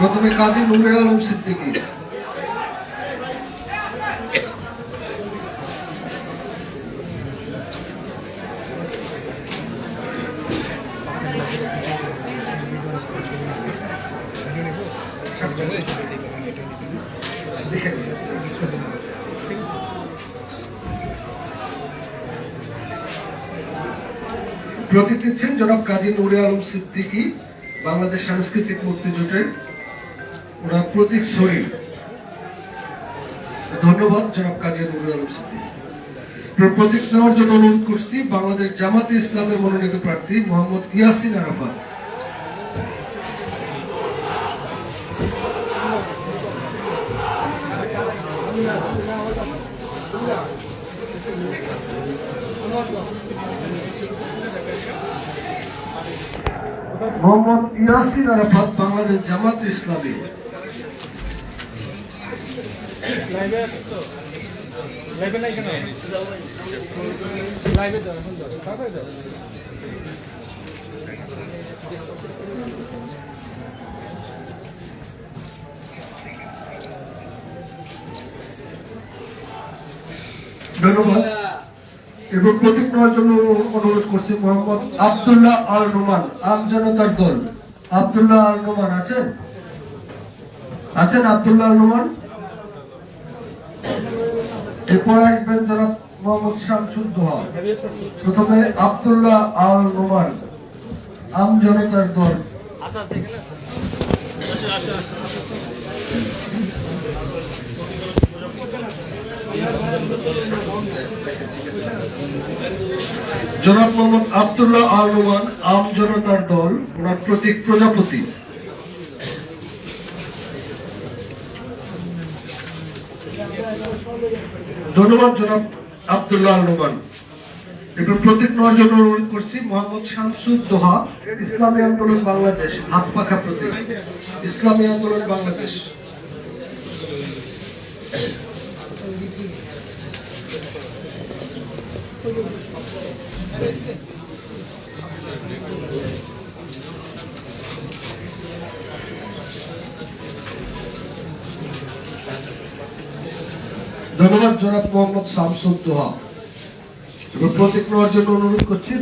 প্রথমে কাজী নুরে আলম সিদ্দিকী। প্রতীক দিচ্ছেন জনাব কাজী নুরে আলম সিদ্দিকী, বাংলাদেশ সাংস্কৃতিক মুক্তিজোটের ওনার প্রতীক শরীর। ধন্যবাদ, জনাব কাজী আলম সিদ্দিকী। প্র- প্রতীক নেওয়ার জন্য অনুরোধ করছি বাংলাদেশ জামাতে ইসলামের মনোনীত প্রার্থী মোহাম্মদ ইয়াসিন আরাফাত। মোহাম্মদ ইয়াসিন আরাফাত বাংলাদেশ জামাত ইসলামী। ধন্যবাদ। এবং প্রতীক নেওয়ার জন্য অনুরোধ করছি মোহাম্মদ আব্দুল্লাহ আল নোমান। আম জনতার দল। আব্দুল্লাহ আল নোমান আছেন? আছেন আব্দুল্লাহ আল নোমান? এরপর আসবেন যারা মোহাম্মদ শামসুদ্দোহা প্রথমে আব্দুল্লাহ আল নোমান, আম জনতার দল। জনাব মোহাম্মদ আব্দুল্লাহ আল নোমান, আম জনতার দল, ওনার প্রতীক প্রজাপতি। ধন্যবাদ জনাব আব্দুল্লাহ আল একটু নেওয়ার জন্য অনুরোধ করছি মোহাম্মদ শামসুদ দোহা, ইসলামী আন্দোলন বাংলাদেশ, হাত পাখা প্রতীক। ইসলামী আন্দোলন বাংলাদেশ। ধন্যবাদ জনাব মোহাম্মদ শামসুদ্দোহা প্রতিক্রিয়ার জন্য অনুরোধ করছি।